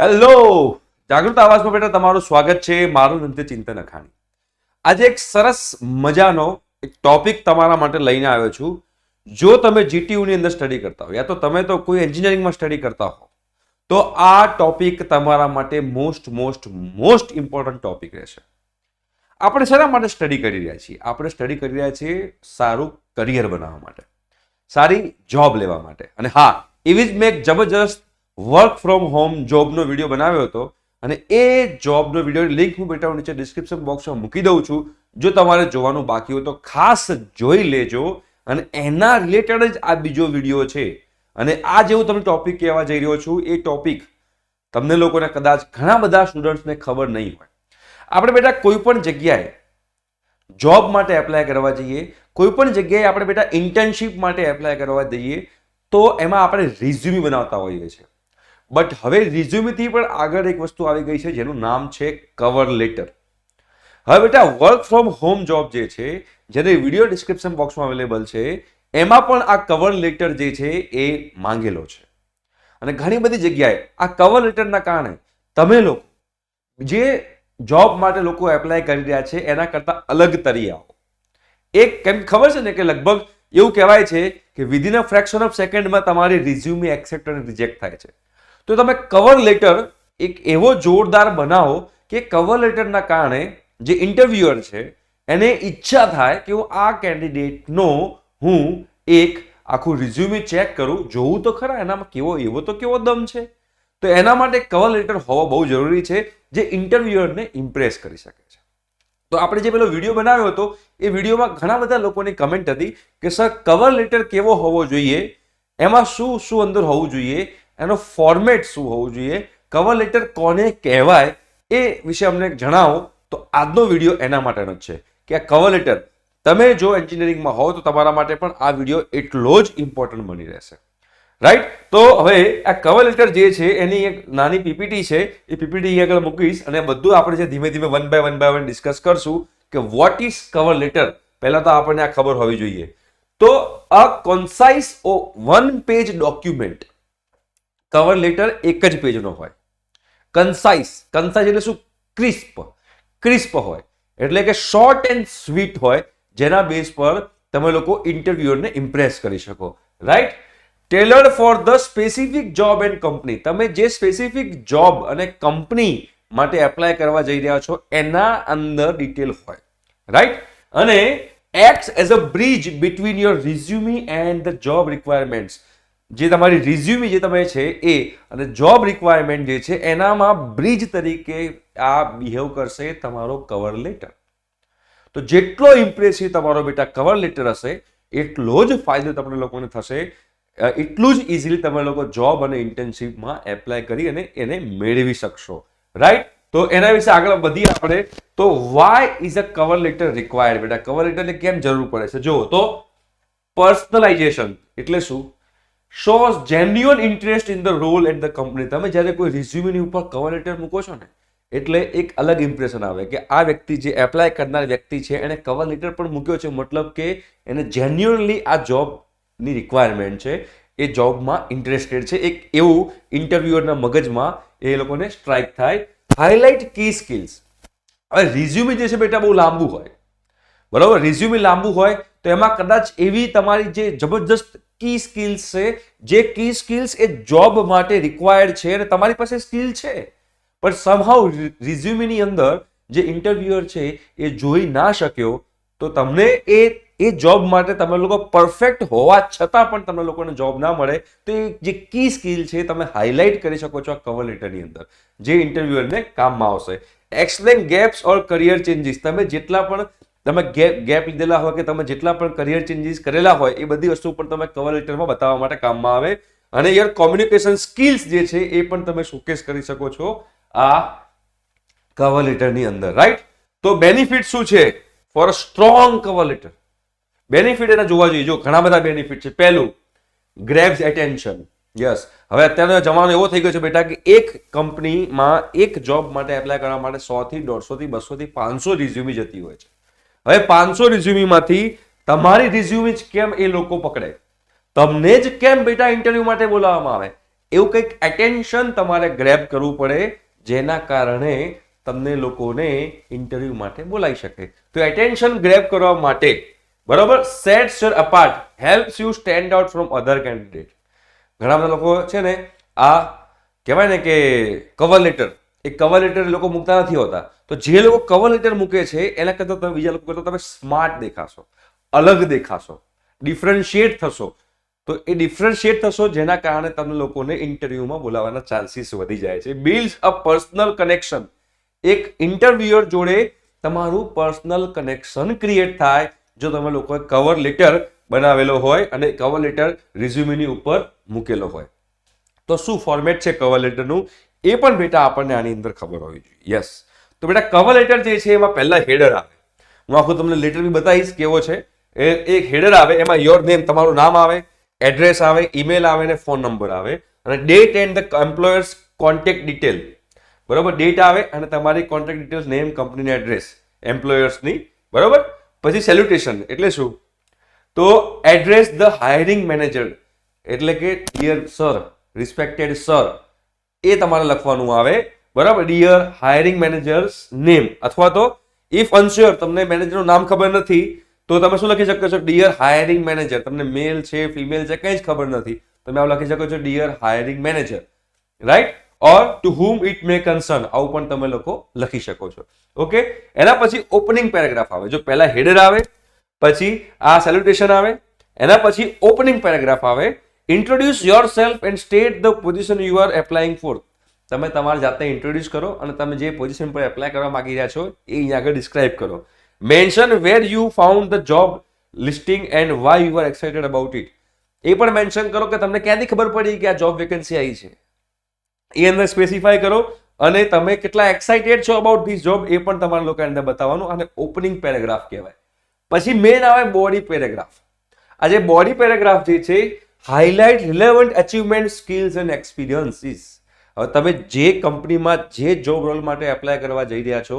Hello જાગૃત આવાસમાં બેટા તમારું સ્વાગત છે. મારું છે ચિંતન અખાણી. આજે એક સરસ મજાનો એક ટોપિક તમારા માટે લઈને આવ્યો છું. જો તમે જીટીયુની અંદર સ્ટડી કરતા હો, યા તો તમે તો કોઈ એન્જિનિયરિંગમાં સ્ટડી કરતા હો, તો આ ટોપિક તમારા માટે most most most important topic રહેશે. આપણે શેના માટે સ્ટડી કરી રહ્યા છીએ? આપણે સ્ટડી કરી રહ્યા છીએ સારું કરિયર બનાવવા માટે, સારી જોબ લેવા માટે. અને હા, એવી જ મેં એક જબરજસ્ત વર્ક ફ્રોમ હોમ જોબનો વીડિયો બનાવ્યો હતો અને એ જોબનો વીડિયો લિંક હું બેટા નીચે ડિસ્ક્રિપ્શન બોક્સમાં મૂકી દઉં છું. જો તમારે જોવાનું બાકી હોય તો ખાસ જોઈ લેજો અને એના રિલેટેડ જ આ બીજો વીડિયો છે. અને આ જેવું તમને ટોપિક કહેવા જઈ રહ્યો છું, એ ટોપિક તમને લોકોને કદાચ ઘણા બધા સ્ટુડન્ટ્સને ખબર નહીં હોય. આપણે બેટા કોઈ પણ જગ્યાએ જોબ માટે એપ્લાય કરવા જઈએ, કોઈ પણ જગ્યાએ આપણે બેટા ઇન્ટર્નશિપ માટે એપ્લાય કરવા જઈએ, તો એમાં આપણે રિઝ્યુમી બનાવતા હોઈએ છીએ. બટ હવે રિઝ્યુમીથી પણ આગળ એક વસ્તુ આવી ગઈ છે, જેનું નામ છે કવર લેટર હવે બેટા વર્ક ફ્રોમ હોમ જોબ જે છે, જેને વીડિયો ડિસ્ક્રિપ્શન બોક્સમાં અવેલેબલ છે, એમાં પણ આ કવર લેટર જે છે એ માંગેલો છે. અને ઘણી બધી જગ્યાએ આ કવર લેટરના કારણે તમે લોકો જે જોબ માટે લોકો એપ્લાય કરી રહ્યા છે, એના કરતાં અલગ તરી આવો. એક કેમ ખબર છે ને કે લગભગ એવું કહેવાય છે કે વિધિન અ ફ્રેક્શન ઓફ સેકન્ડમાં તમારી રિઝ્યુમી એક્સેપ્ટ અને રિજેક્ટ થાય છે. તો તમે કવર લેટર એક એવો જોરદાર બનાવો કે કવર લેટરના કારણે જે ઇન્ટરવ્યુઅર છે, એને ઈચ્છા થાય કે હું આ કેન્ડિડેટનો હું એક આખું રિઝ્યુમે ચેક કરું. જોવું તો ખરા, એનામાં કેવો, એવો તો કેવો દમ છે? તો એના માટે કવર લેટર હોવો બહુ જરૂરી છે, જે ઇન્ટરવ્યુઅરને ઇમ્પ્રેસ કરી શકે છે. તો આપણે જે પેલો વીડિયો બનાવ્યો હતો, એ વિડીયોમાં ઘણા બધા લોકોની કમેન્ટ હતી કે સર કવર લેટર કેવો હોવો જોઈએ? એમાં શું શું અંદર હોવું જોઈએ? એનો ફોર્મેટ શું હોવું જોઈએ કવર લેટર કોને કહેવાય એ વિશે અમને જણાવો. તો આજનો વીડિયો એના માટેનો જ છે કે આ કવર લેટર તમે જો એન્જિનિયરિંગમાં હો તો તમારા માટે પણ આ વીડિયો એટલો જ ઇમ્પોર્ટન્ટ બની રહેશે. રાઈટ તો હવે આ કવર લેટર જે છે એની એક નાની પીપીટી છે. એ પીપીટી અહીં આગળ મૂકીશ અને બધું આપણે જે ધીમે ધીમે one by one by one discuss કરશું કે વોટ ઇઝ કવર લેટર પહેલાં તો આપણને આ ખબર હોવી જોઈએ. તો a concise or one page document cover letter એક જ પેજનો હોય. કન્સાઇઝ કન્સાઇઝ એટલે શું? ક્રિસ્પ ક્રિસ્પ હોય. એટલે કે શોર્ટ એન્ડ સ્વીટ હોય, જેના બેઝ પર તમે લોકો ઇન્ટરવ્યુઅરને ઇમ્પ્રેસ કરી શકો. Right tailored for the specific job and company તમે જે સ્પેસિફિક જોબ અને કંપની માટે એપ્લાય કરવા જઈ રહ્યા છો, એના અંદર ડિટેલ હોય. રાઈટ અને acts as a bridge between your resume and the job requirements જે તમારી રિઝ્યુમી જે તમે છે એ અને જોબ રિક્વાયરમેન્ટ જે છે, એનામાં બ્રિજ તરીકે આ બિહેવ કરશે તમારો કવર લેટર તો જેટલો ઇમ્પ્રેસિવ તમારો બેટા કવર લેટર હશે, એટલો જ ફાયદો તમને લોકોને થશે. એટલું જ ઇઝીલી તમે લોકો જોબ અને ઇન્ટર્નશીપમાં એપ્લાય કરી અને એને મેળવી શકશો. રાઈટ તો એના વિશે આગળ વધીએ આપણે. તો why is a cover letter required બેટા? કવર લેટરને કેમ જરૂર પડે છે? જો તો પર્સનલાઇઝેશન એટલે શું? Shows genuine interest in the role and the company તમે જ્યારે કોઈ રિઝ્યુમની ઉપર કવર લેટર મૂકો છો ને, એટલે એક અલગ ઇમ્પ્રેશન આવે કે આ વ્યક્તિ જે એપ્લાય કરનાર વ્યક્તિ છે, એણે કવર લેટર પણ મૂક્યો છે. મતલબ કે એને જેન્યુઅનલી આ જોબની રિક્વાયરમેન્ટ છે. એ જોબમાં ઇન્ટરેસ્ટેડ છે. એક એવું ઇન્ટરવ્યુઅરના મગજમાં એ લોકોને સ્ટ્રાઇક થાય. હાઇલાઇટ કી સ્કિલ્સ હવે રિઝ્યુમી જે છે બેટા બહુ લાંબુ હોય. બરાબર? રિઝ્યુમી લાંબુ હોય તો એમાં કદાચ એવી તમારી જે જબરજસ્ત કી સ્કિલ્સ છે, જે કી સ્કિલ્સ એ જોબ માટે રિક્વાયર્ડ છે અને તમારી પાસે સ્કિલ છે. પણ સમહાઉ રિઝ્યુમીની અંદર જે ઇન્ટરવ્યુઅર છે એ જોઈ ના શક્યો, તો તમને એ એ જોબ માટે તમે લોકો પરફેક્ટ હોવા છતાં પણ તમને લોકોને જોબ ના મળે, તો એ જે કી સ્કિલ છે તમે હાઇલાઇટ કરી શકો છો આ કવર લેટરની અંદર, જે ઇન્ટરવ્યુઅરને કામમાં આવશે. Explain gaps or career changes તમે જેટલા પણ તમે ગેપ ગેપ લીધેલા હોય કે તમે જેટલા પણ કરિયર ચેન્જીસ કરેલા હોય, એ બધી વસ્તુ પણ તમે કવર લેટરમાં બતાવવા માટે કામમાં આવે. અને યાર કોમ્યુનિકેશન સ્કિલ્સ જે છે, એ પણ તમે શોકેસ કરી શકો છો આ કવર લેટરની અંદર રાઈટ તો બેનિફિટ શું છે? For a strong cover letter benefit એના જોવા જોઈએ. જો ઘણા બધા બેનિફિટ છે. પહેલું ગ્રેબ્સ એટેન્શન યસ હવે અત્યારનો જમાનો એવો થઈ ગયો છે બેટા કે એક કંપનીમાં એક જોબ માટે એપ્લાય કરવા માટે સો થી દોઢસો થી બસો થી પાંચસો રિઝ્યુમી જતી હોય છે. હવે પાંચસો રિઝ્યુમીમાંથી તમારી રિઝ્યુમી જ કેમ એ લોકો પકડે? તમને જ કેમ બેટા ઇન્ટરવ્યૂ માટે બોલાવવામાં આવે? એવું કંઈક એટેન્શન તમારે ગ્રેબ કરવું પડે, જેના કારણે તમને લોકોને ઇન્ટરવ્યૂ માટે બોલાવી શકે. તો એટેન્શન ગ્રેબ કરવા માટે, બરાબર? Sets your apart helps you stand out from other candidate ઘણા બધા લોકો છે ને, આ કહેવાય ને કે કવર લેટર એ કવર લેટર લોકો મૂકતા નથી હોતા. તો જે લોકો કવર લેટર મૂકે છે, એના કરતાં તમે બીજા લોકો કરતાં તમે સ્માર્ટ દેખાશો, અલગ દેખાશો ડિફરન્શિએટ થશો. તો એ ડિફરન્શિએટ થશો જેના કારણે તમને લોકોને ઇન્ટરવ્યુમાં બોલાવવાના ચાન્સીસ વધી જાય છે. બિલ્ડ અ પર્સનલ કનેક્શન એક ઇન્ટરવ્યુઅર જોડે તમારું પર્સનલ કનેક્શન ક્રિએટ થાય જો તમે લોકોએ કવર લેટર બનાવેલો હોય અને કવર લેટર રિઝ્યુમીની ઉપર મૂકેલો હોય. તો શું ફોર્મેટ છે કવર લેટરનું એ પણ બેટા આપણને આની અંદર ખબર હોવી જોઈએ. યસ તો બેટા કવર લેટર જે છે એમાં પહેલા હેડર આવે. હું આખું તમને લેટર બી બતાવીશ કેવો છે. એ એક હેડર આવે, એમાં યોર નેમ તમારું નામ આવે એડ્રેસ આવે ઈમેલ આવે અને ફોન નંબર આવે. અને date and the employers contact detail બરોબર? ડેટ આવે અને તમારી કોન્ટેક્ટ ડિટેલ્સ નેમ કંપનીની એડ્રેસ એમ્પ્લોયર્સની બરોબર? પછી સેલ્યુટેશન એટલે શું? તો એડ્રેસ ધ હાયરિંગ મેનેજર એટલે કે ડિયર સર રિસ્પેક્ટેડ સર એ તમારે લખવાનું આવે. બરાબર? ડિયર હાયરિંગ મેનેજર્સ નેમ અથવા તો ઇફ અનશ્યોર તમને મેનેજરનું નામ ખબર નથી, તો તમે શું લખી શકો છો? ડિયર હાયરિંગ મેનેજર તમને મેલ છે ફિમેલ છે, કંઈ જ ખબર નથી. તમે આવું લખી શકો છો dear hiring manager right or to whom it may concern આવું પણ તમે લોકો લખી શકો છો. ઓકે એના પછી ઓપનિંગ પેરેગ્રાફ આવે. જો પહેલા હેડર આવે, પછી આ સેલ્યુટેશન આવે, એના પછી ઓપનિંગ પેરેગ્રાફ આવે introduce yourself and state the position you are applying for તમે તમારી જાતે ઇન્ટ્રોડ્યુસ કરો અને તમે જે પોઝિશન પર એપ્લાય કરવા માંગી રહ્યા છો, એ અહીંયા આગળ ડિસ્ક્રાઇબ કરો. Mention where you found the job listing and why you are excited about it એ પણ મેન્શન કરો કે તમને ક્યાંથી ખબર પડી કે આ જોબ વેકેન્સી આવી છે? એ અંદર સ્પેસિફાય કરો અને તમે કેટલા એક્સાઇટેડ છો અબાઉટ ધીસ જોબ એ પણ તમારા લોકો અંદર બતાવવાનું અને ઓપનિંગ પેરેગ્રાફ કહેવાય. પછી મેન આવે બોડી પેરેગ્રાફ આ જે બોડી પેરેગ્રાફ જે છે highlight relevant achievement skills and experiences. હવે તમે જે કંપનીમાં જે જોબ રોલ માટે એપ્લાય કરવા જઈ રહ્યા છો,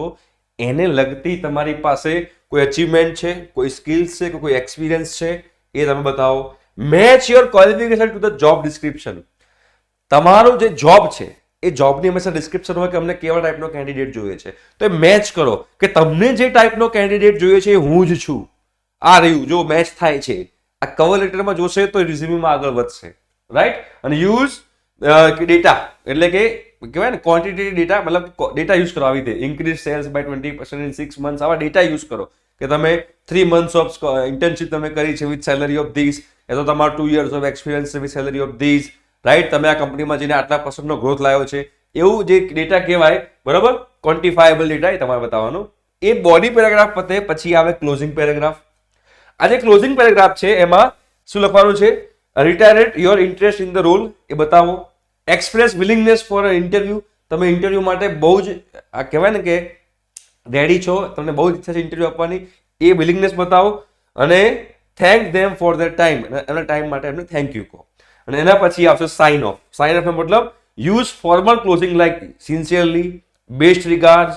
એને લગતી તમારી પાસે કોઈ અચીવમેન્ટ છે, કોઈ સ્કિલ્સ છે કે કોઈ એક્સપિરિયન્સ છે, એ તમે બતાવો. Match your qualification to the job description. તમારું જે જોબ છે, એ જોબની હંમેશા ડિસ્ક્રિપ્શન હોય કે અમને કેવા ટાઈપનો કેન્ડિડેટ જોઈએ છે. તો એ મેચ કરો કે તમને જે ટાઈપનો કેન્ડિડેટ જોઈએ છે એ હું જ છું. આ રહ્યું, જો મેચ થાય છે. આ કવર લેટરમાં જોશે તો રિઝ્યુમમાં આગળ વધશે. રાઈટ અને યુઝ ડેટા એટલે કે કહેવાય ને ક્વોન્ટિટી ડેટા મતલબ ડેટા યુઝ કરો આવી રીતે. Increase sales by twenty percent in six months આવા ડેટા યુઝ કરો. કે તમે થ્રી મંથ્સ ઓફ ઇન્ટર્નશીપ તમે કરી છે વિથ સેલરી ઓફ ધીસ એ તો તમારું two years of experience with salary of this right તમે આ કંપનીમાં જઈને આટલા પર્સન્ટનો ગ્રોથ લાવ્યો છે. એવું જે ડેટા કહેવાય, બરાબર? ક્વોન્ટિફાયેબલ ડેટા એ તમારે બતાવવાનું. એ બોડી પેરેગ્રાફ પતે, પછી આવે ક્લોઝિંગ પેરેગ્રાફ આ જે ક્લોઝિંગ પેરેગ્રાફ છે, એમાં શું લખવાનું છે? Reiterate your interest in the role એ બતાવો. એક્સપ્રેસ વિલિંગનેસ ફોર ઇન્ટરવ્યુ તમે ઇન્ટરવ્યૂ માટે બહુ જ, આ કહેવાય ને કે રેડી છો. તમને બહુ જ ઈચ્છા છે ઇન્ટરવ્યૂ આપવાની. એ વિલિંગનેસ બતાવો. અને thank them for the time એના ટાઈમ માટે એમને થેન્ક યુ કહો. અને એના પછી આવશે સાઇન ઓફ સાઇન ઓફનો મતલબ use formal closing like sincerely best regard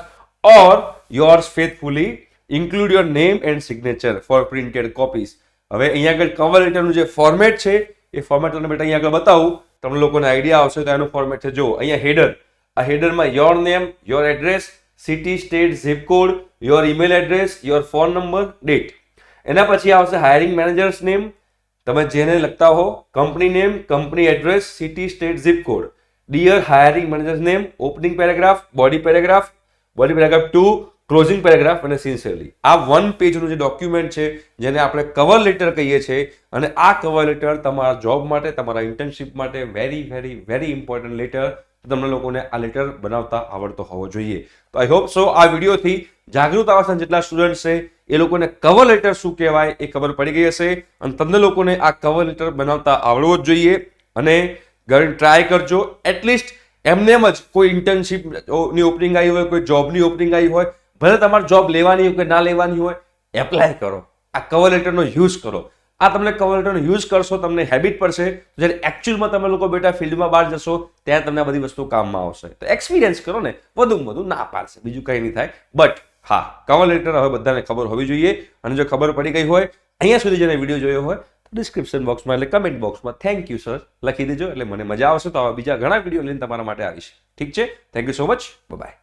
or yours faithfully include your name and signature for printed copies હવે અહીંયા આગળ કવર લેટરનું જે ફોર્મેટ છે, એ ફોર્મેટ તમને બેટા અહીંયા આગળ બતાવું. તમને લોકોને આઈડિયા આવશે તો એનું ફોર્મેટ છે. જો અહીંયા હેડર આ હેડરમાં your name your address city state zip code your email address your phone number date એના પછી આવશે હાયરિંગ મેનેજર્સ નેમ તમે જેને લખતા હો company name company address city state zip code dear hiring manager's name opening paragraph body paragraph body paragraph two closing paragraph અને sincerely આ one પેજનું જે ડોક્યુમેન્ટ છે, જેને આપણે કવર લેટર કહીએ છીએ અને આ કવર લેટર તમારા જોબ માટે, તમારા ઇન્ટર્નશિપ માટે very very very important letter તમને લોકોને આ લેટર બનાવતા આવડતો હોવો જોઈએ. તો આઈ હોપ સો આ વિડીયોથી જાગૃત આવાસન જેટલા સ્ટુડન્ટ છે, એ લોકોને કવર લેટર શું કહેવાય એ ખબર પડી ગઈ હશે. અને તમને લોકોને આ કવર લેટર બનાવતા આવડવો જ જોઈએ. અને ટ્રાય કરજો. એટલીસ્ટ એમને એમ જ કોઈ ઇન્ટર્નશીપની ઓપનિંગ આવી હોય, કોઈ જોબની ઓપનિંગ આવી હોય ભલે તમારે જોબ લેવાની હોય કે ના લેવાની હોય એપ્લાય કરો. આ કવર લેટરનો યુઝ કરો. આ તમને કવર લેટરનો યુઝ કરશો, તમને હેબિટ પડશે. જ્યારે એકચ્યુઅલમાં તમે લોકો બેટા ફિલ્ડમાં બહાર જશો, ત્યારે તમને આ બધી વસ્તુ કામમાં આવશે. તો એક્સપિરિયન્સ કરો ને, વધુમાં વધુ ના પાડશે. બીજું કંઈ નહીં થાય. બટ હા કવર લેટર હવે બધાને ખબર હોવી જોઈએ. અને જો ખબર પડી ગઈ હોય, અહીંયા સુધી જેને વીડિયો જોયો હોય ડિસ્ક્રિપ્શન બોક્સમાં એટલે કમેન્ટ બોક્સમાં થેન્ક યુ સર લખી દેજો. એટલે મને મજા આવશે તો આવા બીજા ઘણા વીડિયો લઈને તમારા માટે આવીશ. ઠીક છે? Thank you so much bye